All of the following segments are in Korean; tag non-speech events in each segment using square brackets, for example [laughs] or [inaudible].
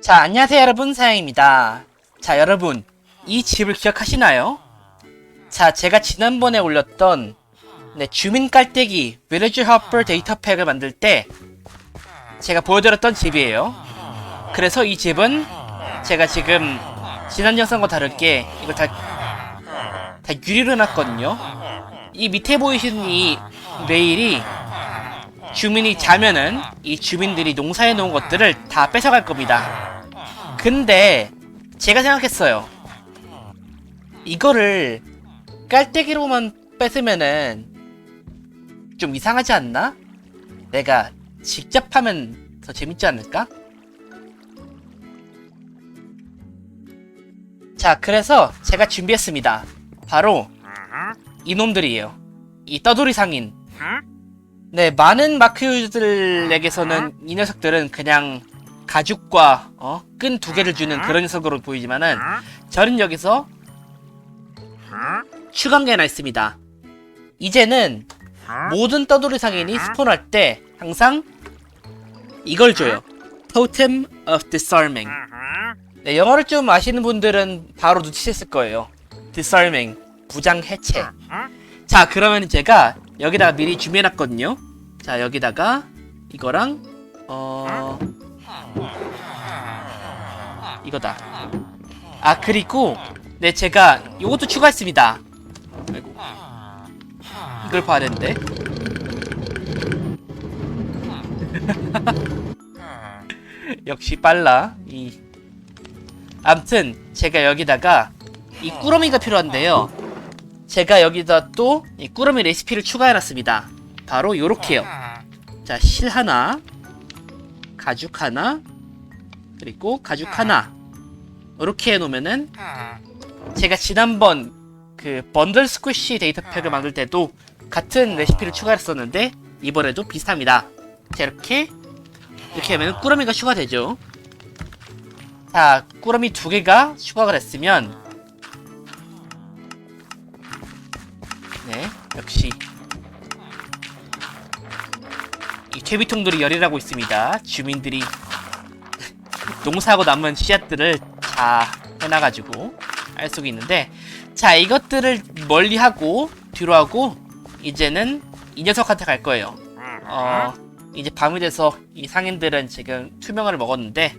자, 안녕하세요 여러분, 사양입니다. 자, 여러분, 이 집을 기억하시나요? 자, 제가 지난번에 올렸던 네, 주민 깔때기 Village Hopper 데이터 팩을 만들 때 제가 보여드렸던 집이에요. 그래서 이 집은 제가 지금 지난 영상과 다르게 이걸 다, 다 유리로 해놨거든요. 이 밑에 보이시는 이 레일이 주민이 자면은 이 주민들이 농사해 놓은 것들을 다 뺏어갈 겁니다. 근데 제가 생각했어요. 이거를 깔때기로만 뺏으면은 좀 이상하지 않나? 내가 직접 하면 더 재밌지 않을까? 자, 그래서 제가 준비했습니다. 바로 이놈들이에요. 이 떠돌이 상인. 네, 많은 마크 유저들에게서는 이 녀석들은 그냥 가죽과 어, 끈 두 개를 주는 그런 녀석으로 보이지만은 저는 여기서 하나 있습니다. 이제는 모든 떠돌이 상인이 스폰할 때 항상 이걸 줘요. Totem of Disarming. 네, 영어를 좀 아시는 분들은 바로 눈치챘을 거예요. Disarming, 부장 해체. 자, 그러면 제가 여기다가 미리 준비해놨거든요. 자, 여기다가 이거랑 어 이거다. 아 그리고 네 제가 요것도 추가했습니다. 이걸 봐야 되는데. 역시 빨라. 이 암튼 제가 여기다가 이 꾸러미가 필요한데요. 제가 여기다 또 이 꾸러미 레시피를 추가해놨습니다. 바로 요렇게요. 자, 실 하나, 가죽 하나, 그리고 가죽 하나. 이렇게 해놓으면은 제가 지난번 그 번들 스퀴시 데이터 팩을 만들 때도 같은 레시피를 추가했었는데 이번에도 비슷합니다. 자, 이렇게 이렇게 하면 꾸러미가 추가되죠. 자, 꾸러미 두 개가 추가가 됐으면 네, 역시 이 퇴비통들이 열일하고 있습니다. 주민들이 [laughs] 농사하고 남은 씨앗들을 다 해놔가지고 알 수가 있는데 자 이것들을 멀리 하고 뒤로 하고 이제는 이 녀석한테 갈 거예요. 어 이제 밤이 돼서 이 상인들은 지금 투명화를 먹었는데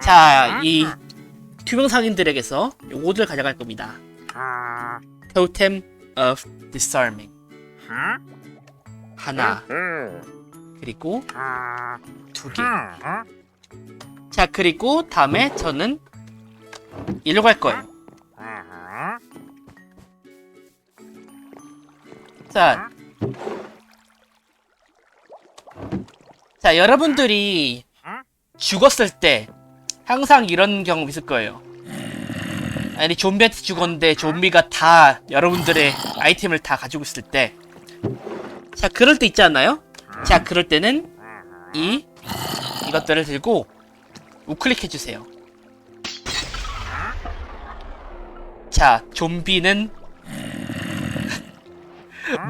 자 이 투명 상인들에게서 요거들 가져갈 겁니다. Totem of Disarming. 하나. 그리고 두 개. 자 그리고 다음에 저는 일로 갈 거예요. 자, 자 여러분들이 죽었을 때 항상 이런 경험 있을 거예요. 아니 좀비한테 죽었는데 좀비가 다 여러분들의 아이템을 다 가지고 있을 때, 자 그럴 때 있지 않나요? 자 그럴 때는 이 이것들을 들고 우클릭 해 주세요. 자, 좀비는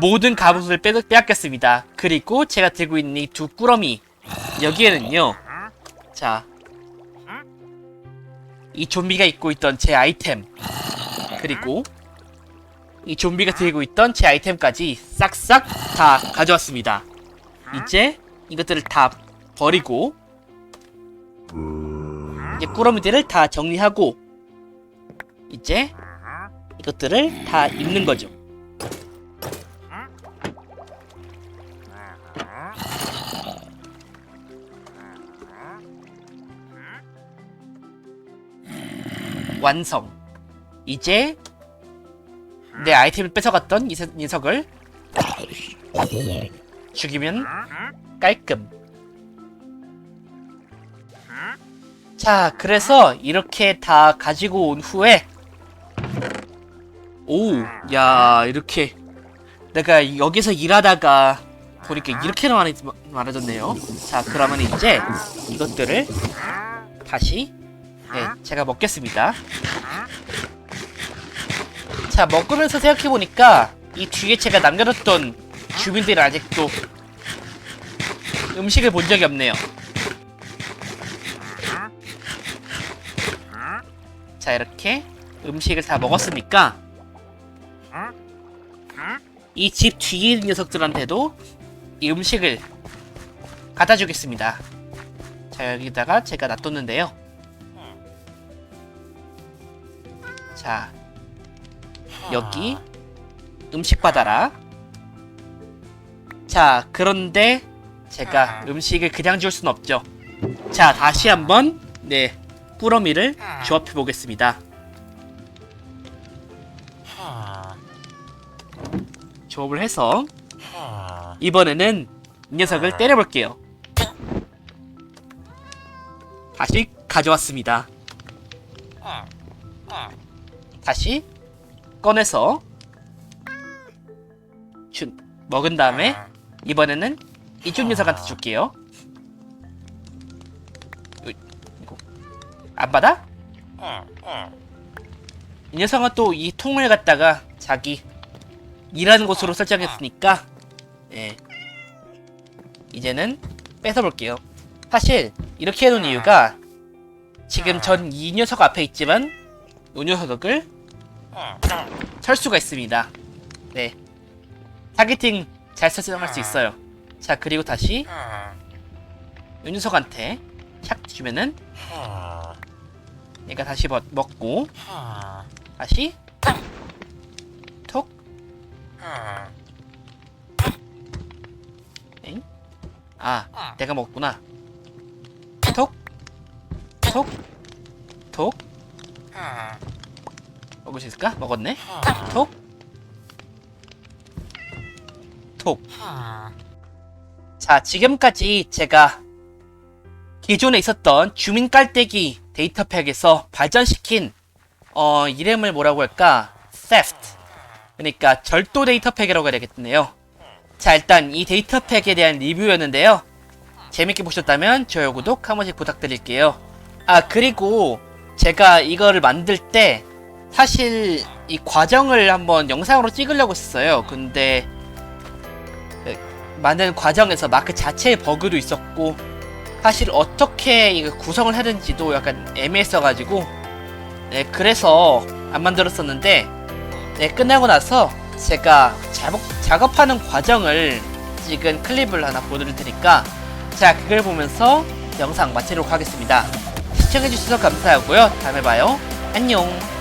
모든 갑옷을 빼, 빼앗겼습니다. 그리고 제가 들고 있는 이 두 꾸러미 여기에는요. 자, 이 좀비가 입고 있던 제 아이템 그리고 이 좀비가 들고 있던 제 아이템까지 싹싹 다 가져왔습니다. 이제 이것들을 다 버리고 이제 꾸러미들을 다 정리하고 이제 이것들을 다 입는 거죠. 완성. 이제 내 아이템을 뺏어갔던 이 세- 녀석을 죽이면 깔끔. 자, 그래서 이렇게 다 가지고 온 후에 오, 야, 이렇게 내가 여기서 일하다가 보니까 이렇게 많이 많아졌네요. 자, 그러면 이제 이것들을 다시 네, 제가 먹겠습니다. 자, 먹으면서 생각해 보니까 이 뒤에 제가 남겨뒀던 주민들이 아직도 음식을 본 적이 없네요. 자, 이렇게 음식을 다 먹었으니까 이 집 뒤에 있는 녀석들한테도 이 음식을 갖다 주겠습니다. 자, 여기다가 제가 놔뒀는데요. 자, 여기 음식 받아라. 자, 그런데 제가 음식을 그냥 줄 순 없죠. 자, 다시 한번 네 뿌러미를 조합해 보겠습니다. 조합을 해서 이번에는 이 녀석을 때려볼게요. 다시 가져왔습니다. 다시 꺼내서 준 먹은 다음에 이번에는 이쪽 녀석한테 줄게요. 안 받아? 이 녀석은 또 이 통을 갖다가 자기 일하는 곳으로 설정했으니까 예. 이제는 뺏어볼게요. 사실 이렇게 해놓은 이유가 지금 전 이 녀석 앞에 있지만 이 녀석을 설 수가 있습니다. 네. 타겟팅 잘 설정할 수 있어요. 자 그리고 다시 이 녀석한테 샥 주면은 얘가 다시 먹, 먹고 다시 톡 엥? 아 내가 먹구나 톡 톡, 톡. 먹을 수 있을까? 먹었네. 톡, 톡. 자, 지금까지 제가 기존에 있었던 주민 깔때기 데이터 팩에서 발전시킨 어, 이름을 뭐라고 할까? theft. 그러니까 절도 데이터 팩이라고 해야 되겠네요. 자, 일단 이 데이터 팩에 대한 리뷰였는데요. 재밌게 보셨다면 좋아요, 구독 한 번씩 부탁드릴게요. 아, 그리고 제가 이거를 만들 때 사실 이 과정을 한번 영상으로 찍으려고 했어요. 근데 그, 만드는 과정에서 마크 자체의 버그도 있었고 사실 어떻게 이거 구성을 해야 되는지도 약간 애매했어가지고 네, 그래서 안 만들었었는데 네, 끝나고 나서 제가 작업, 작업하는 과정을 찍은 클립을 하나 보여드릴 테니까 자 그걸 보면서 영상 마치도록 하겠습니다. 시청해주셔서 감사하고요. 다음에 봐요. 안녕.